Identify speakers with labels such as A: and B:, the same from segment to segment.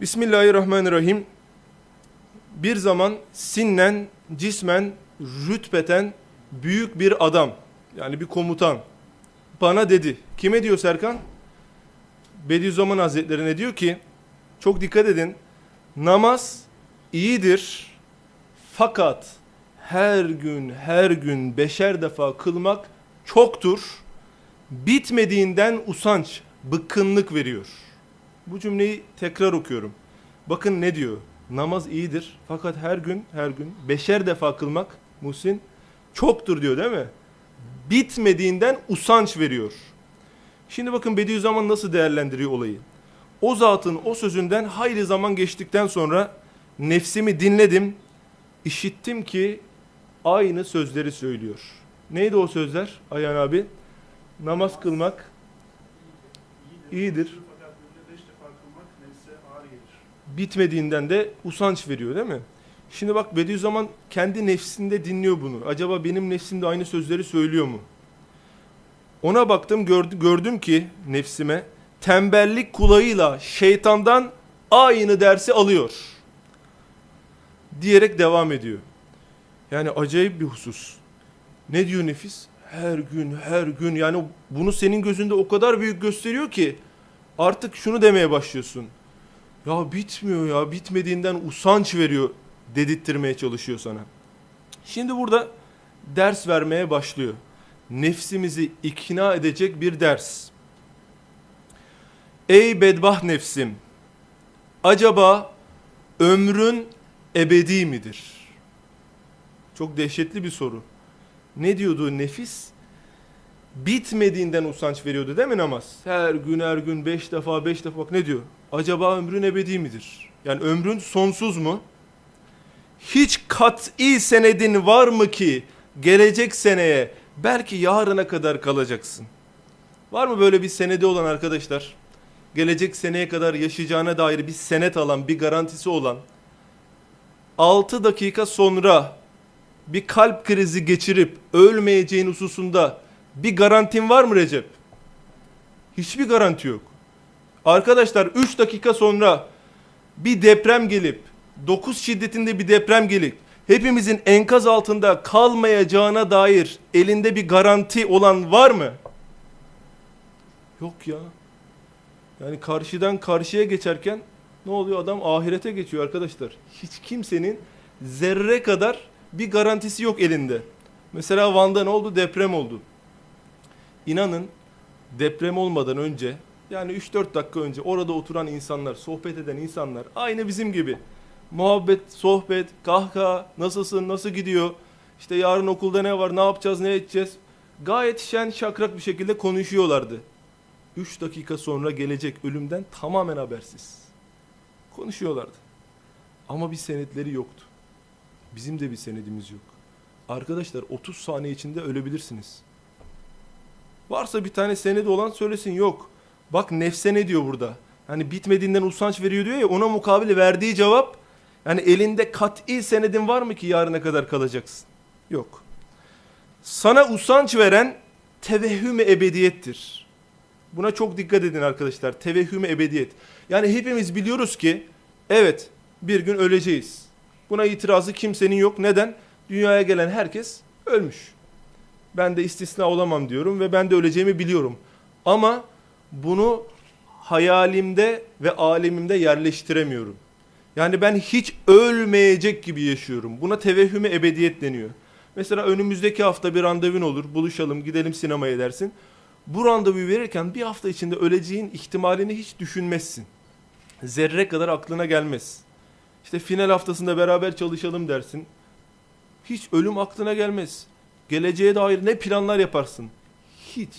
A: Bismillahirrahmanirrahim. Bir zaman sinnen, cismen, rütbeten büyük bir adam yani bir komutan bana dedi. Kime diyor Serkan? Bediüzzaman Hazretleri'ne diyor ki çok dikkat edin namaz iyidir fakat her gün her gün beşer defa kılmak çoktur. Bitmediğinden usanç, bıkkınlık veriyor. Bu cümleyi tekrar okuyorum. Bakın ne diyor? Namaz iyidir fakat her gün her gün beşer defa kılmak Muhsin çoktur diyor değil mi? Bitmediğinden usanç veriyor. Şimdi bakın Bediüzzaman nasıl değerlendiriyor olayı. O zatın o sözünden hayli zaman geçtikten sonra nefsimi dinledim, işittim ki aynı sözleri söylüyor. Neydi o sözler Ayhan abi? Namaz kılmak iyidir.
B: Fakat günde beş defa kılmak nefse ağır gelir.
A: Bitmediğinden de usanç veriyor değil mi? Şimdi bak Bediüzzaman kendi nefsinde dinliyor bunu. Acaba benim nefsimde aynı sözleri söylüyor mu? Ona baktım gördüm, gördüm ki nefsime tembellik kulağıyla şeytandan aynı dersi alıyor. Diyerek devam ediyor. Yani acayip bir husus. Ne diyor nefis? Her gün her gün yani bunu senin gözünde o kadar büyük gösteriyor ki artık şunu demeye başlıyorsun. Ya bitmiyor ya bitmediğinden usanç veriyor dedirttirmeye çalışıyor sana. Şimdi burada ders vermeye başlıyor. Nefsimizi ikna edecek bir ders. Ey bedbaht nefsim! Acaba ömrün ebedi midir? Çok dehşetli bir soru. Ne diyordu nefis? Bitmediğinden usanç veriyordu değil mi namaz? Her gün her gün beş defa beş defa bak ne diyor? Acaba ömrün ebedi midir? Yani ömrün sonsuz mu? Hiç kat'i senedin var mı ki gelecek seneye belki yarına kadar kalacaksın? Var mı böyle bir senedi olan arkadaşlar? Gelecek seneye kadar yaşayacağına dair bir senet alan, bir garantisi olan 6 dakika sonra bir kalp krizi geçirip ölmeyeceğin hususunda bir garantin var mı Recep? Hiçbir garanti yok. Arkadaşlar 3 dakika sonra bir deprem gelip 9 şiddetinde bir deprem gelip hepimizin enkaz altında kalmayacağına dair elinde bir garanti olan var mı? Yok ya. Yani karşıdan karşıya geçerken ne oluyor adam ahirete geçiyor arkadaşlar. Hiç kimsenin zerre kadar bir garantisi yok elinde. Mesela Van'da ne oldu? Deprem oldu. İnanın deprem olmadan önce yani 3-4 dakika önce orada oturan insanlar, sohbet eden insanlar aynı bizim gibi. Muhabbet, sohbet, kahkaha, nasılsın, nasıl gidiyor? İşte yarın okulda ne var, ne yapacağız, ne edeceğiz? Gayet şen şakrak bir şekilde konuşuyorlardı. 3 dakika sonra gelecek ölümden tamamen habersiz. Konuşuyorlardı. Ama bir senetleri yoktu. Bizim de bir senedimiz yok. Arkadaşlar 30 saniye içinde ölebilirsiniz. Varsa bir tane senedi olan söylesin yok. Bak nefse ne diyor burada? Hani bitmediğinden usanç veriyor diyor ya ona mukabil verdiği cevap yani elinde kat'i senedin var mı ki yarına kadar kalacaksın? Yok. Sana usanç veren tevehhüm ebediyettir. Buna çok dikkat edin arkadaşlar. Tevehhüm ebediyet. Yani hepimiz biliyoruz ki evet bir gün öleceğiz. Buna itirazı kimsenin yok. Neden? Dünyaya gelen herkes ölmüş. Ben de istisna olamam diyorum ve ben de öleceğimi biliyorum. Ama bunu hayalimde ve alemimde yerleştiremiyorum. Yani ben hiç ölmeyecek gibi yaşıyorum. Buna tevehhüme ebediyet deniyor. Mesela önümüzdeki hafta bir randevun olur. Buluşalım, gidelim sinemaya dersin. Bu randevuyu verirken bir hafta içinde öleceğin ihtimalini hiç düşünmezsin. Zerre kadar aklına gelmez. İşte final haftasında beraber çalışalım dersin. Hiç ölüm aklına gelmez. Geleceğe dair ne planlar yaparsın? Hiç.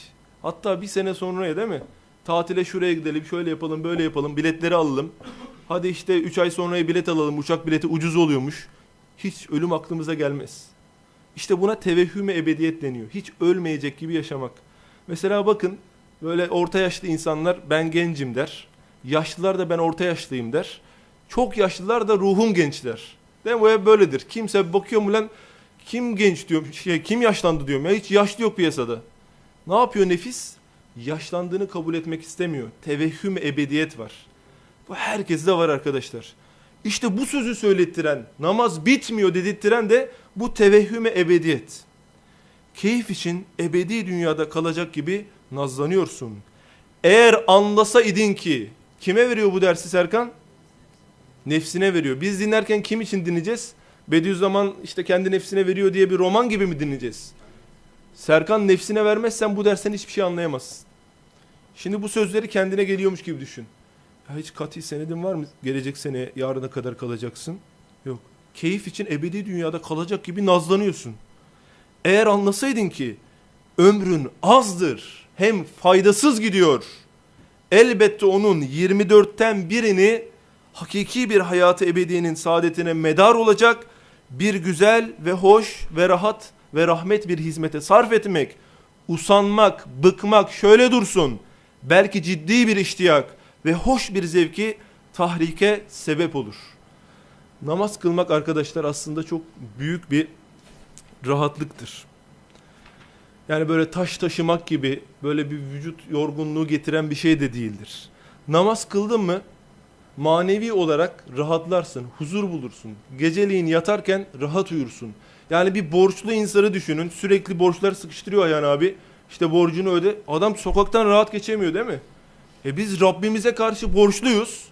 A: Hatta bir sene sonraya değil mi? Tatile şuraya gidelim, şöyle yapalım, böyle yapalım, biletleri alalım. Hadi işte 3 ay sonraya bilet alalım, uçak bileti ucuz oluyormuş. Hiç ölüm aklımıza gelmez. İşte buna tevehhüme ebediyet deniyor. Hiç ölmeyecek gibi yaşamak. Mesela bakın böyle orta yaşlı insanlar ben gencim der. Yaşlılar da ben orta yaşlıyım der. Çok yaşlılar da ruhum genç der. Değil mi? Bu hep böyledir. Kimse bakıyor mu lan kim genç diyorum, şey, kim yaşlandı diyorum ya hiç yaşlı yok piyasada. Ne yapıyor nefis? Yaşlandığını kabul etmek istemiyor. Tevehhüm ebediyet var. Bu herkeste var arkadaşlar. İşte bu sözü söylettiren, namaz bitmiyor dedirttiren de bu tevehhüme ebediyet. Keyif için ebedi dünyada kalacak gibi nazlanıyorsun. Eğer anlasa idin ki, kime veriyor bu dersi Serkan? Nefsine veriyor. Biz dinlerken kim için dinleyeceğiz? Bediüzzaman işte kendi nefsine veriyor diye bir roman gibi mi dinleyeceğiz? Serkan nefsine vermezsen bu dersten hiçbir şey anlayamazsın. Şimdi bu sözleri kendine geliyormuş gibi düşün. Ya hiç kati senedin var mı? Gelecek sene yarına kadar kalacaksın. Yok. Keyif için ebedi dünyada kalacak gibi nazlanıyorsun. Eğer anlasaydın ki ömrün azdır hem faydasız gidiyor. Elbette onun 24'ten birini hakiki bir hayatı ebediyenin saadetine medar olacak bir güzel ve hoş ve rahat ve rahmet bir hizmete sarf etmek, usanmak, bıkmak şöyle dursun. Belki ciddi bir iştiyak ve hoş bir zevki tahrike sebep olur. Namaz kılmak arkadaşlar aslında çok büyük bir rahatlıktır. Yani böyle taş taşımak gibi böyle bir vücut yorgunluğu getiren bir şey de değildir. Namaz kıldın mı manevi olarak rahatlarsın, huzur bulursun. Geceliğin yatarken rahat uyursun. Yani bir borçlu insanı düşünün. Sürekli borçlar sıkıştırıyor ayağını abi. İşte borcunu öde. Adam sokaktan rahat geçemiyor değil mi? E biz Rabbimize karşı borçluyuz.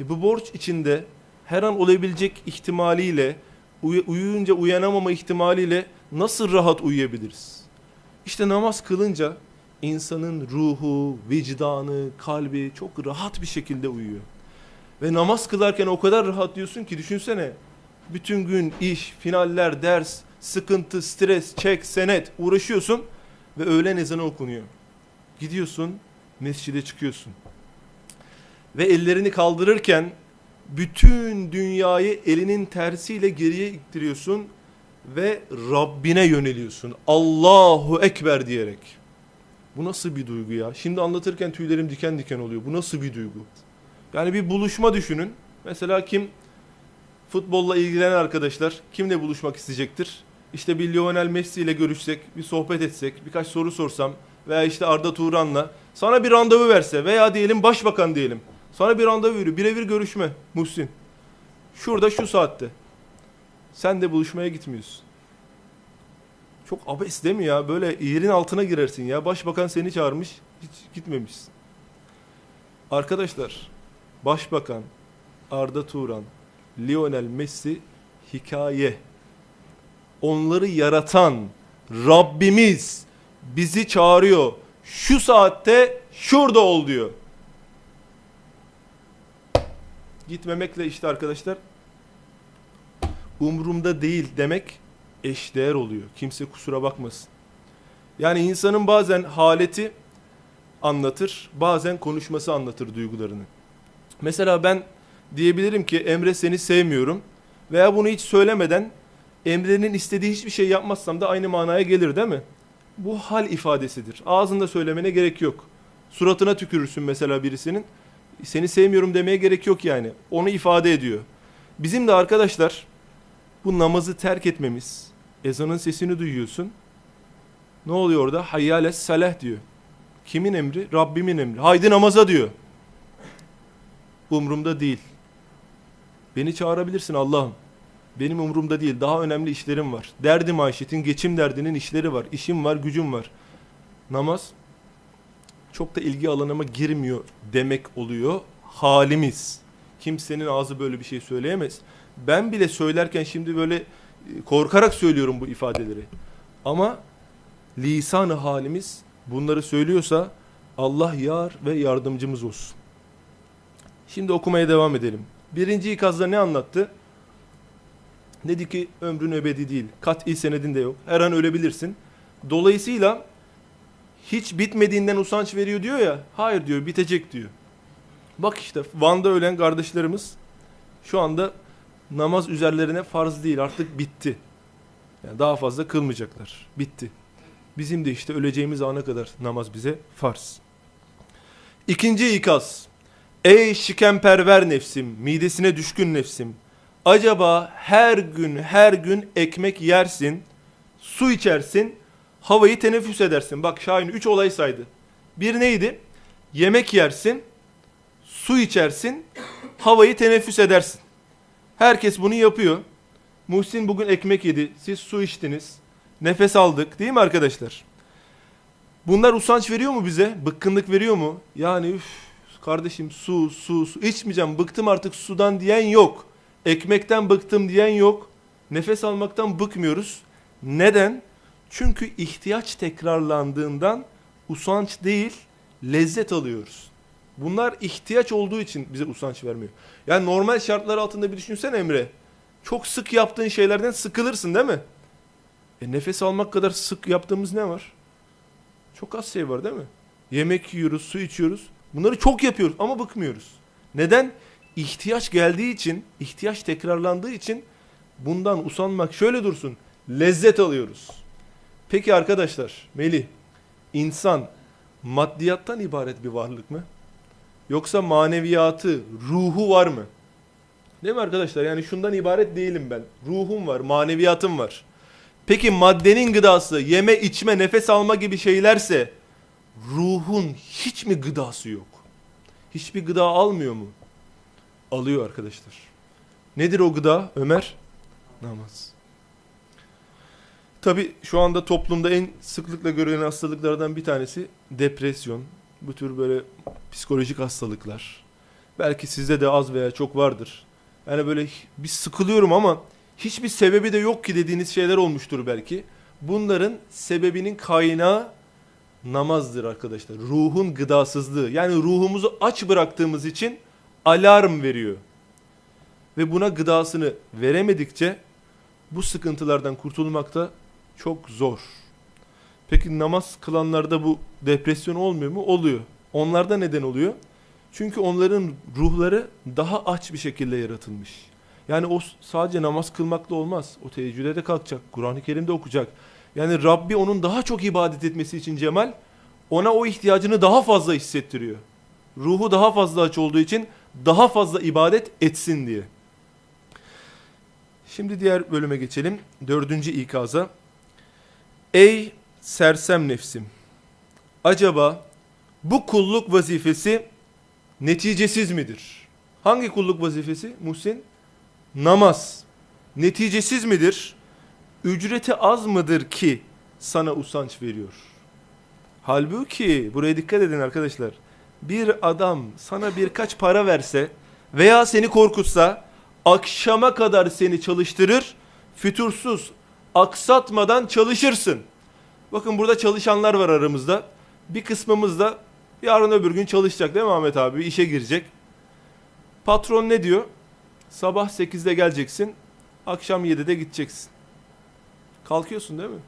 A: E bu borç içinde her an olabilecek ihtimaliyle, uy- uyuyunca uyanamama ihtimaliyle nasıl rahat uyuyabiliriz? İşte namaz kılınca insanın ruhu, vicdanı, kalbi çok rahat bir şekilde uyuyor. Ve namaz kılarken o kadar rahat diyorsun ki düşünsene. Bütün gün iş, finaller, ders, sıkıntı, stres, çek, senet uğraşıyorsun ve öğlen ezanı okunuyor. Gidiyorsun, mescide çıkıyorsun. Ve ellerini kaldırırken bütün dünyayı elinin tersiyle geriye ittiriyorsun ve Rabbine yöneliyorsun. Allahu Ekber diyerek. Bu nasıl bir duygu ya? Şimdi anlatırken tüylerim diken diken oluyor. Bu nasıl bir duygu? Yani bir buluşma düşünün. Mesela kim futbolla ilgilenen arkadaşlar kimle buluşmak isteyecektir? İşte bir Lionel Messi ile görüşsek, bir sohbet etsek, birkaç soru sorsam veya işte Arda Turan'la sana bir randevu verse veya diyelim başbakan diyelim. Sana bir randevu veriyor. Birebir görüşme Muhsin. Şurada şu saatte. Sen de buluşmaya gitmiyorsun. Çok abes değil mi ya? Böyle yerin altına girersin ya. Başbakan seni çağırmış, hiç gitmemişsin. Arkadaşlar, Başbakan Arda Turan, Lionel Messi hikaye. Onları yaratan Rabbimiz bizi çağırıyor. Şu saatte şurada ol diyor. Gitmemekle işte arkadaşlar umurumda değil demek eşdeğer oluyor. Kimse kusura bakmasın. Yani insanın bazen haleti anlatır, bazen konuşması anlatır duygularını. Mesela ben diyebilirim ki Emre seni sevmiyorum veya bunu hiç söylemeden Emre'nin istediği hiçbir şey yapmazsam da aynı manaya gelir değil mi? Bu hal ifadesidir. Ağzında söylemene gerek yok. Suratına tükürürsün mesela birisinin. Seni sevmiyorum demeye gerek yok yani. Onu ifade ediyor. Bizim de arkadaşlar bu namazı terk etmemiz, ezanın sesini duyuyorsun. Ne oluyor orada? Hayyales salah diyor. Kimin emri? Rabbimin emri. Haydi namaza diyor. Umrumda değil. Beni çağırabilirsin Allah'ım. Benim umurumda değil. Daha önemli işlerim var. Derdim Ayşet'in geçim derdinin işleri var. İşim var, gücüm var. Namaz çok da ilgi alanıma girmiyor demek oluyor. Halimiz. Kimsenin ağzı böyle bir şey söyleyemez. Ben bile söylerken şimdi böyle e, korkarak söylüyorum bu ifadeleri. Ama lisanı halimiz bunları söylüyorsa Allah yar ve yardımcımız olsun. Şimdi okumaya devam edelim. Birinci ikazda ne anlattı? Dedi ki ömrün ebedi değil. Kat'i senedin de yok. Her an ölebilirsin. Dolayısıyla hiç bitmediğinden usanç veriyor diyor ya. Hayır diyor bitecek diyor. Bak işte Van'da ölen kardeşlerimiz şu anda namaz üzerlerine farz değil artık bitti. Yani daha fazla kılmayacaklar. Bitti. Bizim de işte öleceğimiz ana kadar namaz bize farz. İkinci ikaz. Ey şikemperver nefsim, midesine düşkün nefsim. Acaba her gün her gün ekmek yersin, su içersin, havayı teneffüs edersin. Bak Şahin üç olay saydı. Bir neydi? Yemek yersin, su içersin, havayı teneffüs edersin. Herkes bunu yapıyor. Muhsin bugün ekmek yedi, siz su içtiniz, nefes aldık değil mi arkadaşlar? Bunlar usanç veriyor mu bize? Bıkkınlık veriyor mu? Yani üf kardeşim su, su, su içmeyeceğim, bıktım artık sudan diyen yok. Ekmekten bıktım diyen yok. Nefes almaktan bıkmıyoruz. Neden? Çünkü ihtiyaç tekrarlandığından usanç değil, lezzet alıyoruz. Bunlar ihtiyaç olduğu için bize usanç vermiyor. Yani normal şartlar altında bir düşünsene Emre. Çok sık yaptığın şeylerden sıkılırsın değil mi? E nefes almak kadar sık yaptığımız ne var? Çok az şey var değil mi? Yemek yiyoruz, su içiyoruz. Bunları çok yapıyoruz ama bıkmıyoruz. Neden? İhtiyaç geldiği için, ihtiyaç tekrarlandığı için bundan usanmak şöyle dursun. Lezzet alıyoruz. Peki arkadaşlar, Melih, insan maddiyattan ibaret bir varlık mı? Yoksa maneviyatı, ruhu var mı? Değil mi arkadaşlar? Yani şundan ibaret değilim ben. Ruhum var, maneviyatım var. Peki maddenin gıdası, yeme, içme, nefes alma gibi şeylerse ruhun hiç mi gıdası yok? Hiçbir gıda almıyor mu? Alıyor arkadaşlar. Nedir o gıda Ömer? Namaz. Tabi şu anda toplumda en sıklıkla görülen hastalıklardan bir tanesi depresyon. Bu tür böyle psikolojik hastalıklar. Belki sizde de az veya çok vardır. Yani böyle bir sıkılıyorum ama hiçbir sebebi de yok ki dediğiniz şeyler olmuştur belki. Bunların sebebinin kaynağı namazdır arkadaşlar. Ruhun gıdasızlığı. Yani ruhumuzu aç bıraktığımız için alarm veriyor. Ve buna gıdasını veremedikçe bu sıkıntılardan kurtulmak da çok zor. Peki namaz kılanlarda bu depresyon olmuyor mu? Oluyor. Onlarda neden oluyor? Çünkü onların ruhları daha aç bir şekilde yaratılmış. Yani o sadece namaz kılmakla olmaz. O teheccüde de kalkacak. Kur'an-ı Kerim'de okuyacak. Yani Rabbi onun daha çok ibadet etmesi için Cemal ona o ihtiyacını daha fazla hissettiriyor. Ruhu daha fazla aç olduğu için daha fazla ibadet etsin diye. Şimdi diğer bölüme geçelim. Dördüncü ikaza. Ey sersem nefsim! Acaba bu kulluk vazifesi neticesiz midir? Hangi kulluk vazifesi Muhsin? Namaz. Neticesiz midir? Ücreti az mıdır ki sana usanç veriyor? Halbuki buraya dikkat edin arkadaşlar. Bir adam sana birkaç para verse veya seni korkutsa akşama kadar seni çalıştırır, fütursuz, aksatmadan çalışırsın. Bakın burada çalışanlar var aramızda. Bir kısmımız da yarın öbür gün çalışacak değil mi Ahmet abi? İşe girecek. Patron ne diyor? Sabah 8'de geleceksin, akşam 7'de gideceksin. Kalkıyorsun değil mi?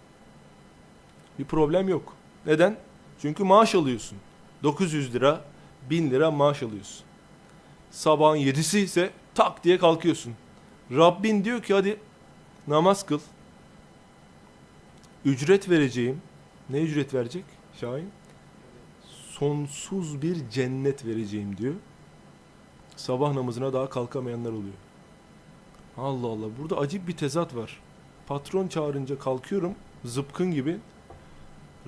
A: Bir problem yok. Neden? Çünkü maaş alıyorsun. 900 lira, 1000 lira maaş alıyorsun. Sabahın 7'si ise tak diye kalkıyorsun. Rabbin diyor ki hadi namaz kıl. Ücret vereceğim. Ne ücret verecek Şahin? Sonsuz bir cennet vereceğim diyor. Sabah namazına daha kalkamayanlar oluyor. Allah Allah burada acip bir tezat var. Patron çağırınca kalkıyorum zıpkın gibi.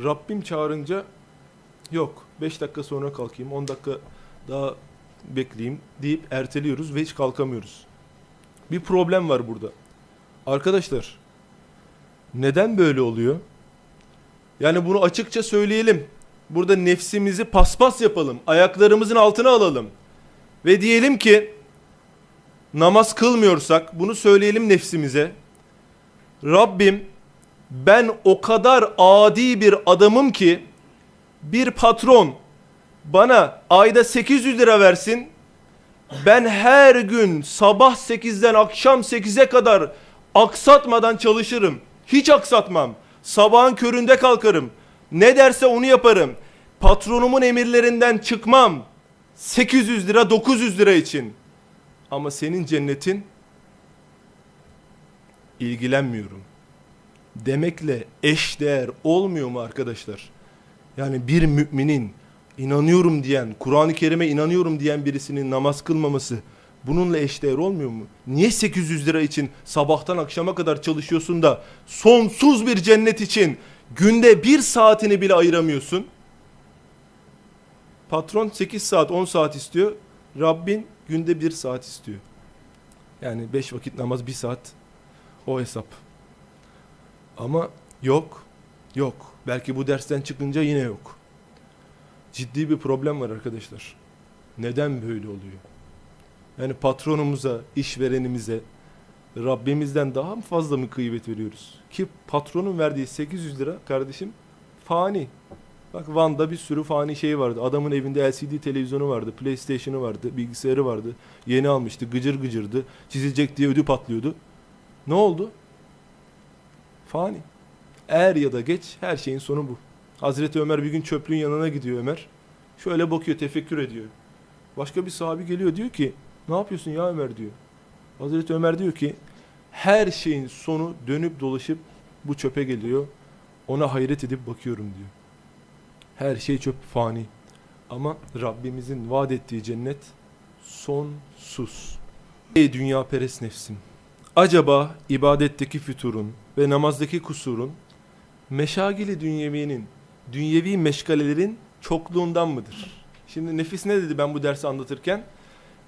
A: Rabbim çağırınca yok 5 dakika sonra kalkayım 10 dakika daha bekleyeyim deyip erteliyoruz ve hiç kalkamıyoruz. Bir problem var burada. Arkadaşlar neden böyle oluyor? Yani bunu açıkça söyleyelim. Burada nefsimizi paspas yapalım. Ayaklarımızın altına alalım. Ve diyelim ki namaz kılmıyorsak bunu söyleyelim nefsimize. Rabbim ben o kadar adi bir adamım ki bir patron bana ayda 800 lira versin. Ben her gün sabah 8'den akşam 8'e kadar aksatmadan çalışırım. Hiç aksatmam. Sabahın köründe kalkarım. Ne derse onu yaparım. Patronumun emirlerinden çıkmam. 800 lira 900 lira için. Ama senin cennetin ilgilenmiyorum. Demekle eş değer olmuyor mu arkadaşlar? Yani bir müminin inanıyorum diyen, Kur'an-ı Kerim'e inanıyorum diyen birisinin namaz kılmaması bununla eşdeğer olmuyor mu? Niye 800 lira için sabahtan akşama kadar çalışıyorsun da sonsuz bir cennet için günde bir saatini bile ayıramıyorsun? Patron 8 saat 10 saat istiyor. Rabbin günde bir saat istiyor. Yani beş vakit namaz bir saat o hesap. Ama yok, yok. Belki bu dersten çıkınca yine yok. Ciddi bir problem var arkadaşlar. Neden böyle oluyor? Yani patronumuza, işverenimize Rabbimizden daha mı fazla mı kıymet veriyoruz? Ki patronun verdiği 800 lira kardeşim fani. Bak Van'da bir sürü fani şey vardı. Adamın evinde LCD televizyonu vardı, PlayStation'ı vardı, bilgisayarı vardı. Yeni almıştı, gıcır gıcırdı. Çizilecek diye ödü patlıyordu. Ne oldu? Fani. Er ya da geç her şeyin sonu bu. Hazreti Ömer bir gün çöplüğün yanına gidiyor Ömer. Şöyle bakıyor, tefekkür ediyor. Başka bir sahabi geliyor diyor ki, ne yapıyorsun ya Ömer diyor. Hazreti Ömer diyor ki, her şeyin sonu dönüp dolaşıp bu çöpe geliyor. Ona hayret edip bakıyorum diyor. Her şey çöp fani. Ama Rabbimizin vaat ettiği cennet sonsuz. Ey dünya perest nefsim. Acaba ibadetteki füturun ve namazdaki kusurun meşagili dünyevinin, dünyevi meşgalelerin çokluğundan mıdır? Şimdi nefis ne dedi ben bu dersi anlatırken?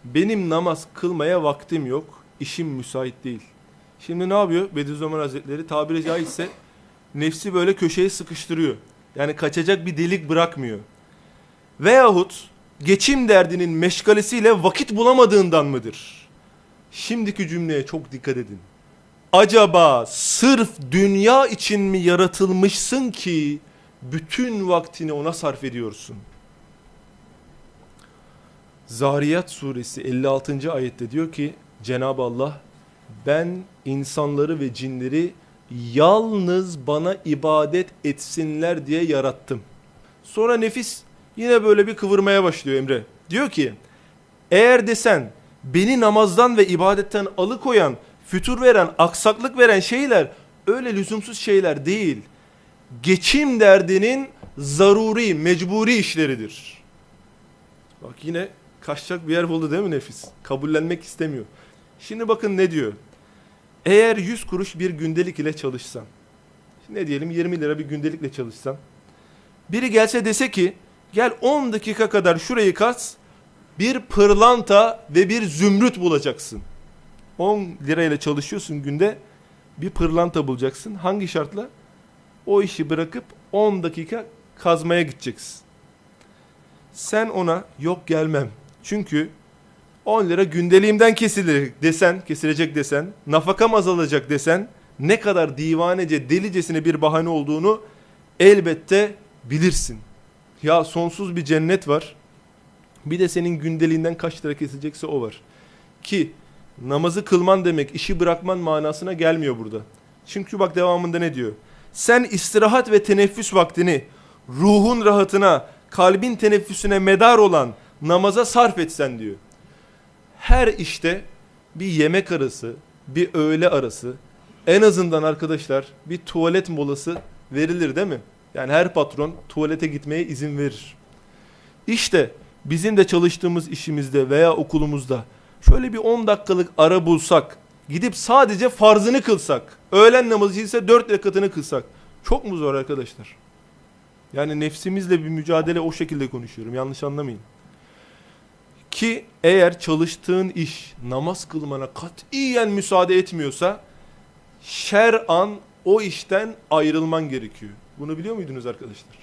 A: Benim namaz kılmaya vaktim yok, işim müsait değil. Şimdi ne yapıyor Bediüzzaman Hazretleri? Tabiri caizse nefsi böyle köşeye sıkıştırıyor. Yani kaçacak bir delik bırakmıyor. Veyahut geçim derdinin meşgalesiyle vakit bulamadığından mıdır? Şimdiki cümleye çok dikkat edin. Acaba sırf dünya için mi yaratılmışsın ki bütün vaktini ona sarf ediyorsun? Zariyat suresi 56. ayette diyor ki Cenab-ı Allah ben insanları ve cinleri yalnız bana ibadet etsinler diye yarattım. Sonra nefis yine böyle bir kıvırmaya başlıyor Emre. Diyor ki eğer desen beni namazdan ve ibadetten alıkoyan, fütur veren, aksaklık veren şeyler öyle lüzumsuz şeyler değil. Geçim derdinin zaruri, mecburi işleridir. Bak yine kaçacak bir yer buldu değil mi nefis? Kabullenmek istemiyor. Şimdi bakın ne diyor. Eğer 100 kuruş bir gündelik ile çalışsan, ne diyelim 20 lira bir gündelikle çalışsan, biri gelse dese ki gel 10 dakika kadar şurayı kaz, bir pırlanta ve bir zümrüt bulacaksın. 10 lirayla çalışıyorsun günde, bir pırlanta bulacaksın. Hangi şartla? O işi bırakıp 10 dakika kazmaya gideceksin. Sen ona yok gelmem. Çünkü 10 lira gündeliğimden kesilecek desen, kesilecek desen, nafakam azalacak desen ne kadar divanece, delicesine bir bahane olduğunu elbette bilirsin. Ya sonsuz bir cennet var. Bir de senin gündeliğinden kaç lira kesilecekse o var. Ki namazı kılman demek işi bırakman manasına gelmiyor burada. Çünkü bak devamında ne diyor? Sen istirahat ve teneffüs vaktini ruhun rahatına, kalbin teneffüsüne medar olan namaza sarf etsen diyor her işte bir yemek arası, bir öğle arası, en azından arkadaşlar bir tuvalet molası verilir değil mi? Yani her patron tuvalete gitmeye izin verir. İşte bizim de çalıştığımız işimizde veya okulumuzda şöyle bir 10 dakikalık ara bulsak, gidip sadece farzını kılsak, öğlen namazı ise 4 rekatını kılsak çok mu zor arkadaşlar? Yani nefsimizle bir mücadele o şekilde konuşuyorum yanlış anlamayın. Ki eğer çalıştığın iş namaz kılmana katiyen müsaade etmiyorsa şer'an o işten ayrılman gerekiyor. Bunu biliyor muydunuz arkadaşlar?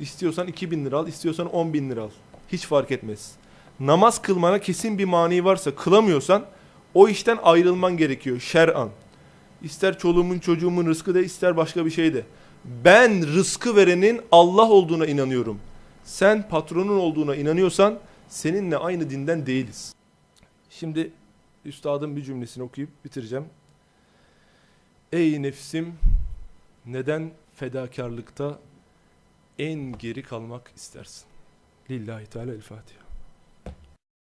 A: İstiyorsan 2000 lira al, istiyorsan 10 bin lira al. Hiç fark etmez. Namaz kılmana kesin bir mani varsa kılamıyorsan o işten ayrılman gerekiyor şer'an. İster çoluğumun çocuğumun rızkı de ister başka bir şey de. Ben rızkı verenin Allah olduğuna inanıyorum. Sen patronun olduğuna inanıyorsan seninle aynı dinden değiliz. Şimdi üstadın bir cümlesini okuyup bitireceğim. Ey nefsim neden fedakarlıkta en geri kalmak istersin? Lillahi Teala el Fatiha.